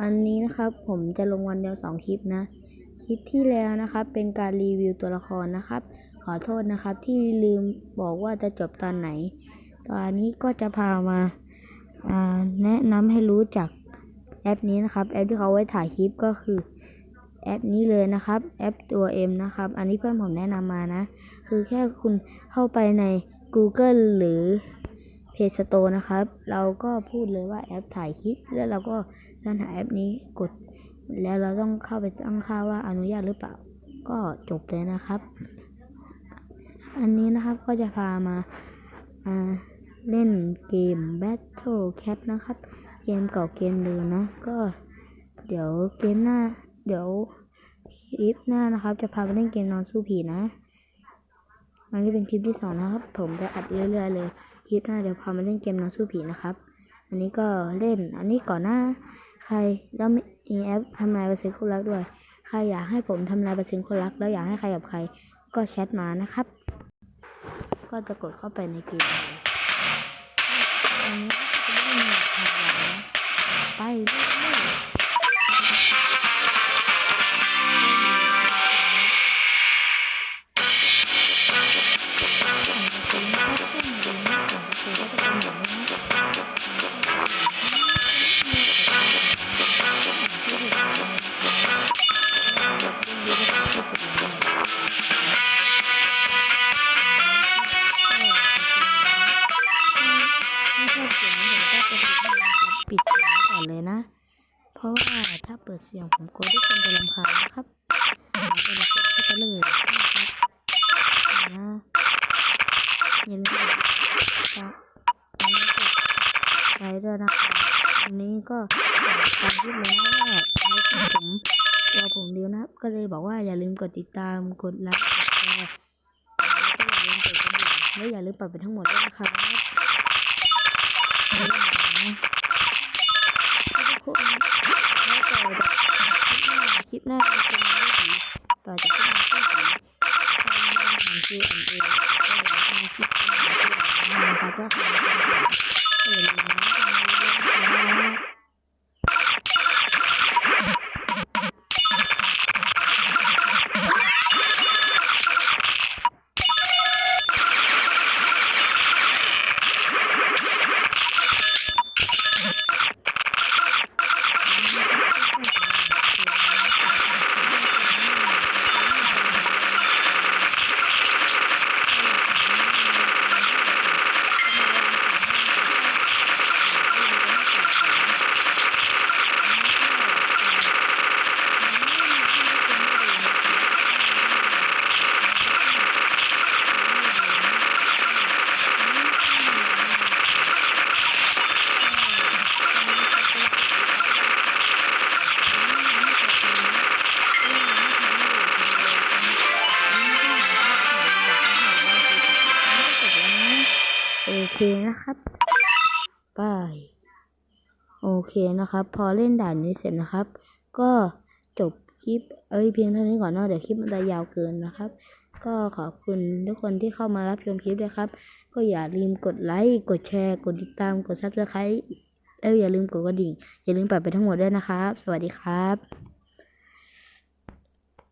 วันนี้นะครับผมจะลงวันเดียวสองคลิปนะ คลิปที่แล้วนะครับ เป็นการรีวิวตัวละครนะครับ ขอโทษนะครับที่ลืมบอกว่าจะจบตอนไหน ตอนนี้ก็จะพามาาแนะนำให้รู้จักแอปนี้นะครับ แอปที่เขาไว้ถ่ายคลิปก็คือแอปนี้เลยนะครับ แอปตัว M นะครับ อันนี้เพื่อนผมแนะนำมานะ คือแค่คุณเข้าไปใน Google หรือ Play Store นะครับ เราก็พูดเลยว่าแอปถ่ายคลิป แล้วเราก็เลื่อนหาแอปนี้กด แล้วเราต้องเข้าไปตั้งค่าว่าอนุญาตหรือเปล่า ก็จบเลยนะครับ อันนี้นะครับก็จะพามาาเล่นเกม Battle Cat นะครับ เกมเก่าเกมเดิมนะ ก็เดี๋ยวเกมหน้า เดี๋ยวคลิปหน้านะครับ จะพาไปเล่นเกมนอนสู้ผีนะอันนี้เป็นคลิปที่สองนะครับ ผมจะอัดเรื่อยๆเลย คลิปหน้าเดี๋ยวพามาเล่นเกมนอนสู้ผีนะครับ อันนี้ก็เล่น อันนี้ก่อนหน้า ใครแล้วมีแอปทำลายเปอร์เซ็นต์คนรักด้วย ใครอยากให้ผมทำลายเปอร์เซ็นต์คนรัก แล้วอยากให้ใครกับใคร ก็แชทมานะครับ ก็จะกดเข้าไปในเกม เสียงผมก็จะปิดเสียงก่อนเลยนะ เพราะว่าถ้าเปิดเสียงผมกลัวทุกคนจะรำคาญนะครับเราก็จะกดเข้าไปเลยนะครับนะอย่าลืมกดอันนี้กดไลค์ด้วยนะครับอันนี้ก็ตามคลิปเลยนะว่าใช้ที่ผมตัวผมเดียวนะครับ ก็เลยบอกว่าอย่าลืมกดติดตามกดไลค์กดแชร์แล้วก็อย่าลืมกดกระดิ่งและอย่าลืมปรับเป็นทั้งหมดด้วยนะครับ ทุกคนแล้วต่อจากคลิปหน้าคลิปหน้าจะเป็นเรื่องผีต่อจากคลิปหน้าก็ผีใครมีคำถามคืออันเองก็อย่าลืมทำคลิปคำถามคืออันนี้นะครับว่าใครมีคำถามก็อย่าลืมนะ เคนะครับบายโอเคนะครับ พอเล่นด่านนี้เสร็จนะครับ ก็จบคลิปเอ้ยเพียงเท่านี้ก่อนเนะเดี๋ยวคลิปมันจะยาวเกินนะครับ ก็ขอบคุณทุกคนที่เข้ามารับชมคลิปด้วยครับ ก็อย่าลืมกดไลค์กดแชร์ กดติดตามกดซับสไครต์แล้วอย่าลืมกดกระดิ่ง อย่าลืมปรับไปทั้งหมดด้วยนะครับ สวัสดีครับ